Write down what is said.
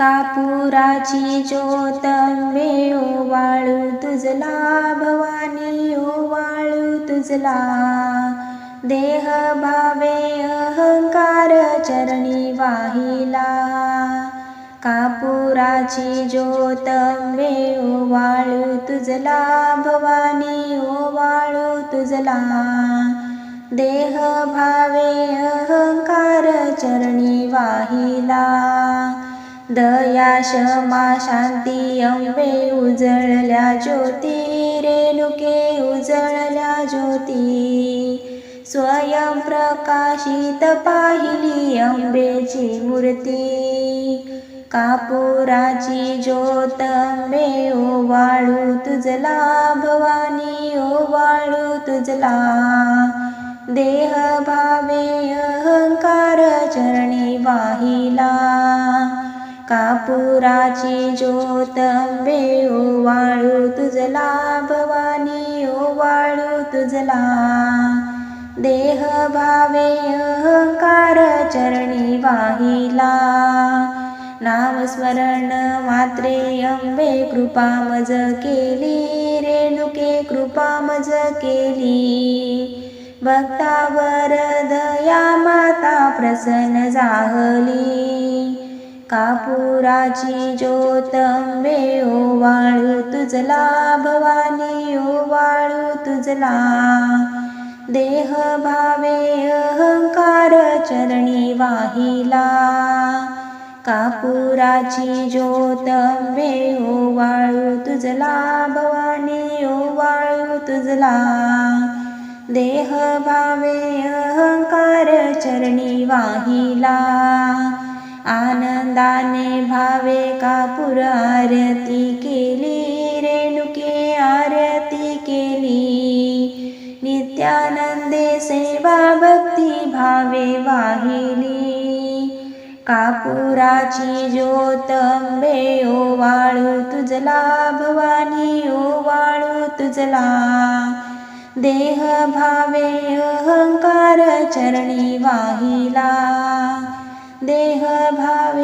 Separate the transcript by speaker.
Speaker 1: कापुराची ज्योत अंबे ओवाळू तुझला भवानी ओवाळू तुझला. देह भावे अहंकार चरणी वाहिला. कापुराची ज्योत अंबे ओवाळू तुझला भवानी ओवाळू तुझला. देह भावे अहंकार चरणी वाहिला. दया क्षमा शांती अंबे उजळल्या ज्योती रेणुके उजळल्या ज्योती. स्वयं प्रकाशित पाहिली अंबेची मूर्ती. कापुराची ज्योत अंबे ओवाळू तुझला भवानी ओवाळू तुझला. देह भावे अहंकार चरणी वाहिला. कापुराची ज्योत अंबे ओवाळू तुझला भवानी ओवाळू तुझला. देह भावे अहंकार चरणी वाहिला. नामस्मरण मात्रे अंबे कृपा मज केली. रेणुके कृपा मज केली. भक्तावर दया माता प्रसन्न जाहली कापुराची ज्योत अंबे वाळू तुझला भवानी वाळू तुझला. देह भावे अहंकार चरणी वाहिला. कापुराची ज्योत अंबे वाळू तुझला भवानी वाळू तुझला. देह भावे अहंकार चरणी वाहिला. आनंदाने भावे कापूर आरती केली रेणुके आरती केली. नित्यानंदे सेवा भक्ती भावे वाहिली. कापुराची ज्योत अंबे ओवाळू तुझला भवानी ओवाळू तुझला. देह भावे अहंकार चरणी वाहिला. देह भावे